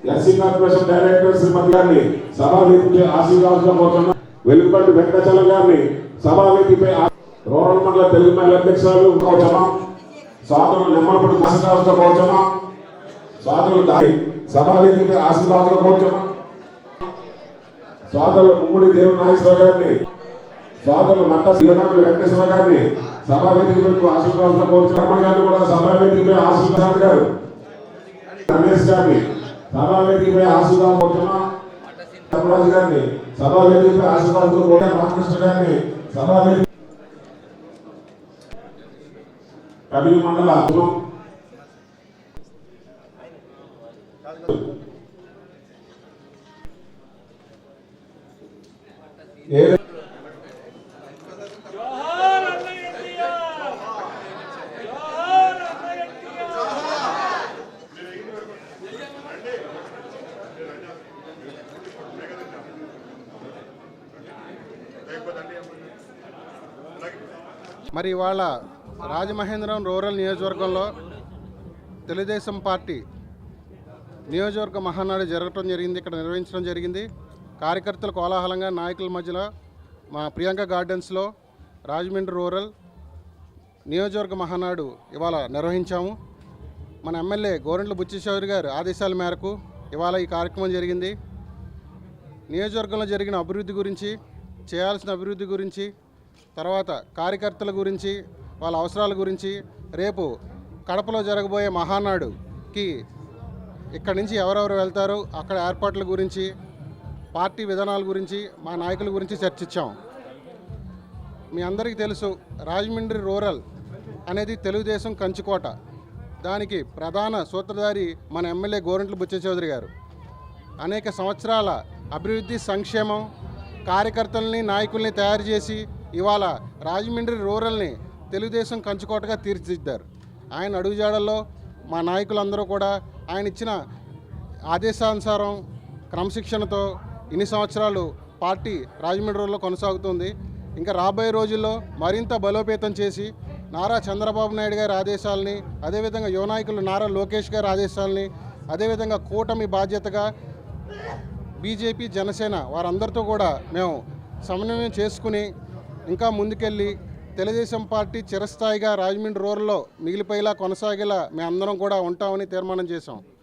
SC corporation director శ్రీమతి గారిని సభావేదిపై ఆశీర్వాదంగా కోరుతున్నాం. వెలుగుబంటి వెంకటచలం గారిని సభావేదిపై రూరల్ మండల తెలుగు మహిళ అధ్యక్షురాలు కోచమా సోదరులు నిమ్మలపూడి ఆశీర్వాదంగా కోచమా సోదరులు దారి సభావేదికపై ఆశీర్వాదంగా కోచమా సోదరులు ముమ్ముడి దేవు నాగేశ్వర గారిని సోదరులు మట్ట శ్రీరాములు వెంకటేశ్వర గారిని సభావేదికపై ఆశీర్వాదంగా కోరుచున్నాం గారిని కూడా సభావేదికపై ఆశీర్వాదాలు గారు రమేష్ గారిని సభావేదికపై ఆశీర్వాదం కోరుతున్నా ధర్మరాజు గారిని సభావేదికపై ఆశీర్వాదం కోరుచున్నాం రామకృష్ణ గారిని సభావేదిక కవి మండల ఏ మరి ఇవాళ రాజమహేంద్రం రూరల్ నియోజకవర్గంలో తెలుగుదేశం పార్టీ నియోజకవర్గ మహానాడు జరగటం జరిగింది ఇక్కడ నిర్వహించడం జరిగింది. కార్యకర్తల కోలాహలంగా నాయకుల మధ్యలో మా ప్రియాంక గార్డెన్స్లో రాజమండ్రి రూరల్ నియోజకవర్గ మహానాడు ఇవాళ నిర్వహించాము. మన ఎమ్మెల్యే గోరెంట్ల బుచ్చిశౌరి గారు ఆదేశాల మేరకు ఇవాళ ఈ కార్యక్రమం జరిగింది. నియోజకవర్గంలో జరిగిన అభివృద్ధి గురించి చేయాల్సిన అభివృద్ధి గురించి తర్వాత కార్యకర్తల గురించి వాళ్ళ అవసరాల గురించి రేపు కడపలో జరగబోయే మహానాడుకి ఇక్కడి నుంచి ఎవరెవరు వెళ్తారు అక్కడ ఏర్పాట్ల గురించి పార్టీ విధానాల గురించి మా నాయకుల గురించి చర్చించాం. మీ అందరికీ తెలుసు రాజమండ్రి రూరల్ అనేది తెలుగుదేశం కంచుకోట. దానికి ప్రధాన సూత్రధారి మన ఎమ్మెల్యే గోరంట్ల బుచ్చ చౌదరి గారు. అనేక సంవత్సరాల అభివృద్ధి సంక్షేమం కార్యకర్తల్ని నాయకుల్ని తయారు చేసి ఇవాళ రాజమండ్రి రూరల్ని తెలుగుదేశం కంచుకోటగా తీర్చిదిద్దారు. ఆయన అడుగుజాడల్లో మా నాయకులందరూ కూడా ఆయన ఇచ్చిన ఆదేశానుసారం క్రమశిక్షణతో ఇన్ని సంవత్సరాలు పార్టీ రాజమండ్రి రూరల్లో కొనసాగుతుంది. ఇంకా రాబోయే రోజుల్లో మరింత బలోపేతం చేసి నారా చంద్రబాబు నాయుడు గారి ఆదేశాలని అదేవిధంగా యువ నాయకులు నారా లోకేష్ గారి ఆదేశాలని అదేవిధంగా కూటమి బాధ్యతగా బీజేపీ జనసేన వారందరితో కూడా మేము సమన్వయం చేసుకుని ఇంకా ముందుకెళ్ళి తెలుగుదేశం పార్టీ చిరస్థాయిగా రాజమండ్రి రూరల్లో మిగిలిపోయేలా కొనసాగేలా మేము అందరం కూడా ఉంటామని తీర్మానం చేశాం.